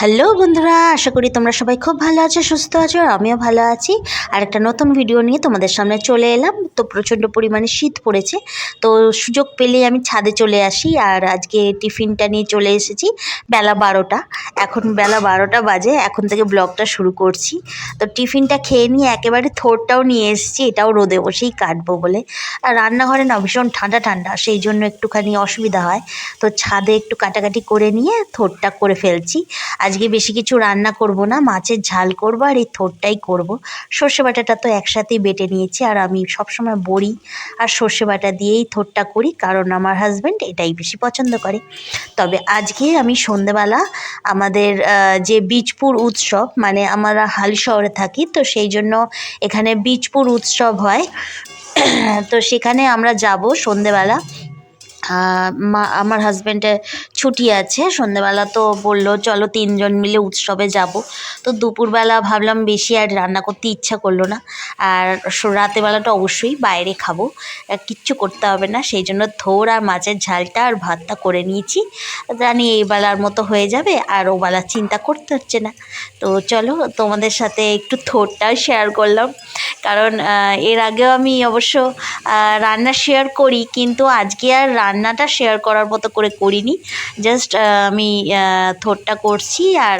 Hello বন্ধুরা, আশা করি তোমরা সবাই খুব ভালো আছো, সুস্থ আছো, আর আমিও ভালো আছি। আর একটা নতুন ভিডিও নিয়ে তোমাদের সামনে চলে এলাম। তো প্রচণ্ড পরিমাণে শীত পড়েছে। তো সুযোগ পেলেই আমি ছাদে চলে আসি, আর আজকে টিফিনটা নিয়ে চলে এসেছি বেলা বারোটা। এখন বেলা বারোটা বাজে, এখন থেকে ব্লগটা শুরু করছি। তো টিফিনটা খেয়ে নিয়ে একেবারে থোরটাও নিয়ে এসেছি, এটাও রোদে বসেই কাটবো বলে। আর রান্নাঘরে না ভীষণ ঠান্ডা ঠান্ডা, সেই জন্য একটুখানি অসুবিধা হয়। তো ছাদে একটু কাটাকাটি করে নিয়ে থোরটা করে ফেলছি। আজকে বেশি কিছু রান্না করব না, মাছের ঝাল করব আর এই থোরটাই করব। সর্ষে বাটাটা তো একসাথেই বেটে নিয়েছি আর আমি সবসময় বড়ি আর সর্ষে বাটা দিয়েই থোরটা করি কারণ আমার হাজব্যান্ড এটাই বেশি পছন্দ করে। তবে আজকে আমি সন্ধেবেলা আমাদের যে বীজপুর উৎসব মানে আমরা হাল শহরে থাকি, তো সেই জন্য এখানে বীজপুর উৎসব হয়। তো সেখানে আমরা যাব সন্ধেবেলা। মা, আমার হাজব্যান্ডের ছুটি আছে। সন্ধেবেলা তো বলল, চলো তিনজন মিলে উৎসবে যাব। তো দুপুরবেলা ভাবলাম বেশি আর রান্না করতে ইচ্ছা করল না। আর রাতেবেলাটা অবশ্যই বাইরে খাব। কিচ্ছু করতে হবে না, সেই জন্য থোর আর মাছের ঝালটা আর ভাতটা করে নিয়েছি। জানি এই বেলার মতো হয়ে যাবে, আর ও বেলার চিন্তা করতে হচ্ছে না। তো চলো তোমাদের সাথে একটু থোরটাও শেয়ার করলাম। কারণ এর আগেও আমি অবশ্য রান্না শেয়ার করি, কিন্তু আজকে আর রান্নাটা শেয়ার করার মতো করে করিনি। জাস্ট আমি থোটটা করছি আর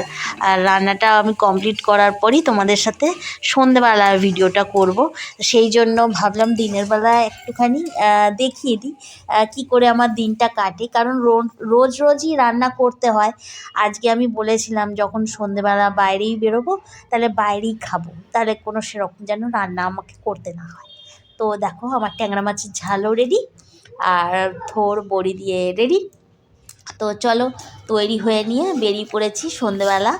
রান্নাটা আমি কমপ্লিট করার পরই তোমাদের সাথে সন্ধেবেলার ভিডিওটা করব। সেই জন্য ভাবলাম দিনের বেলা একটুখানি দেখিয়ে দিই কী করে আমার দিনটা কাটে। কারণ রোজ রোজই রান্না করতে হয়। আজকে আমি বলেছিলাম, যখন সন্ধেবেলা বাইরেই বেরোবো, তাহলে বাইরেই খাব। তাহলে কোনো সেরকম যেন রান্না আমাকে করতে না হয়। তো দেখো আমার ট্যাংরা মাছের ঝালও রেডি আর থোর, বড়ি দিয়ে রেডি তো চলো তৈরি হয়ে নিয়ে বেরিয়ে পড়েছি সন্ধেবেলা।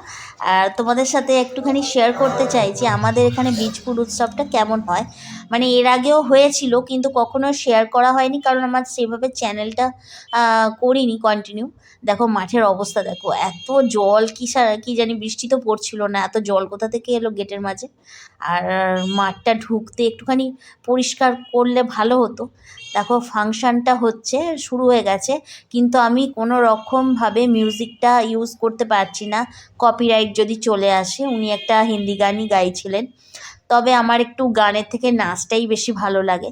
আর তোমাদের সাথে একটুখানি শেয়ার করতে চাই যে আমাদের এখানে বীজপুর উৎসবটা কেমন হয়? মানে এর আগেও হয়েছিল কিন্তু কখনো শেয়ার করা হয়নি কারণ আমার সেভাবে চ্যানেলটা করিনি কন্টিনিউ দেখো মাঠের অবস্থা দেখো, এত জল, কী কী জানি বৃষ্টি তো পড়ছিল না, এত জল কোথা থেকে এলো গেটের মাঝে? আর মাঠটা ঢুকতে একটুখানি পরিষ্কার করলে ভালো হতো। দেখো ফাংশানটা হচ্ছে, শুরু হয়ে গেছে, কিন্তু আমি কোনো রকমভাবে মিউজিকটা ইউজ করতে পারছি না। কপিরাইট যদি চলে আসে, উনি একটা হিন্দি গানই গাইছিলেন। তবে আমার একটু গানের থেকে নাচটাই বেশি ভালো লাগে।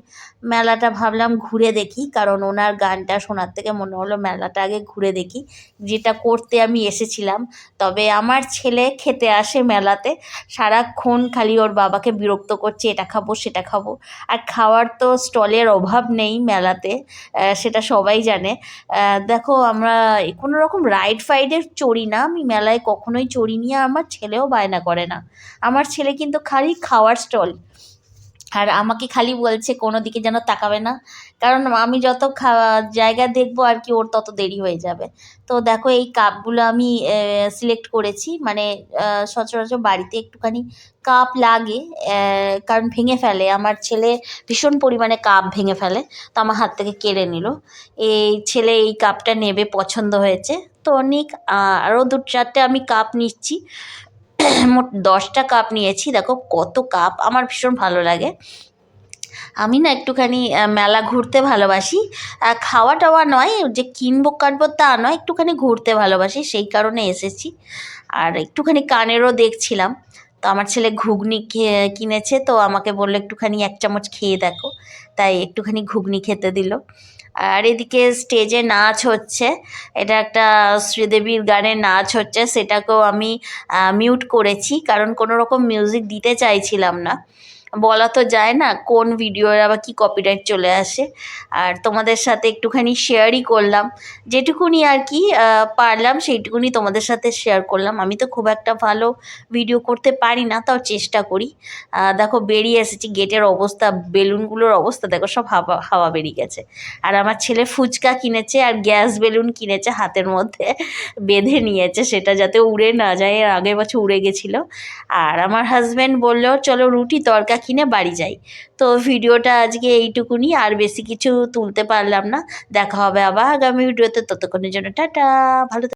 মেলাটা ভাবলাম ঘুরে দেখি, কারণ ওনার গানটা শোনার থেকে মনে হলো মেলাটা আগে ঘুরে দেখি। যেটা করতে আমি এসেছিলাম, তবে আমার ছেলে খেতে আসে মেলাতে, সারাক্ষণ খালি ওর বাবাকে বিরক্ত করছে, এটা খাব, সেটা খাব। আর খাওয়ার তো স্টলের অভাব নেই মেলাতে সেটা সবাই জানে। দেখো আমরা কোনো রকম রাইড ফাইডে চড়ি না, আমি মেলায় কখনোই চড়িনি, আর আমার ছেলেও বায়না করে না। আমার ছেলে কিন্তু খালি খাওয়ার স্টল। আর আমাকে খালি বলছে কোনো দিকে যেন তাকাবে না। কারণ আমি যত খাওয়া জায়গা দেখব আর কি ওর তত দেরি হয়ে যাবে। তো দেখো এই কাপগুলো আমি সিলেক্ট করেছি। মানে সচরাচর বাড়িতে একটুখানি কাপ লাগে কারণ ভেঙে ফেলে। আমার ছেলে ভীষণ পরিমাণে কাপ ভেঙে ফেলে, তো আমার হাত থেকে কেড়ে নিল। এই ছেলে এই কাপটা নেবে, পছন্দ হয়েছে। তো অনেক আরও দু চারটে আমি কাপ নিচ্ছি। মোট দশটা কাপ নিয়েছি। দেখো কত কাপ আমার ভীষণ ভালো লাগে। আমি না একটুখানি মেলা ঘুরতে ভালোবাসি। খাওয়া টাওয়া নয়, যে কিনবো কাটবো তা নয়, একটুখানি ঘুরতে ভালোবাসি, সেই কারণে এসেছি। আর একটুখানি কানেরও দেখছিলাম। তো আমার ছেলে ঘুগনি কিনেছে, তো আমাকে বলল, একটুখানি এক চামচ খেয়ে দেখো। তাই একটুখানি ঘুগনি খেতে দিল। আর এদিকে স্টেজে নাচ হচ্ছে। এটা একটা শ্রীদেবীর গানে নাচ হচ্ছে। সেটাকেও আমি মিউট করেছি। কারণ কোনো রকম মিউজিক দিতে চাইছিলাম না। বলা তো যায় না কোন ভিডিওর আবার কি কপিরাইট চলে আসে। আর তোমাদের সাথে একটুখানি শেয়ারই করলাম। যেটুকুনি আর কি পারলাম, সেইটুকুনি তোমাদের সাথে শেয়ার করলাম। আমি তো খুব একটা ভালো ভিডিও করতে পারি না, তাও চেষ্টা করি। দেখো, বেরিয়ে এসেছি গেটের অবস্থা, বেলুনগুলোর অবস্থা, দেখো, সব হাওয়া হাওয়া বেরিয়ে গেছে। আর আমার ছেলে ফুচকা কিনেছে আর গ্যাস বেলুন কিনেছে হাতের মধ্যে, বেঁধে নিয়েছে সেটা যাতে উড়ে না যায় আগের বছর উড়ে গেছিল। আর আমার হাজব্যান্ড বলল, চলো রুটি, তরকা কিনে বাড়ি যাই। তো ভিডিওটা আজকে এইটুকুনি, আর বেশি কিছু তুলতে পারলাম না। দেখা হবে আবার আগামী ভিডিওতে। ততক্ষণের জন্য টাটা, ভালো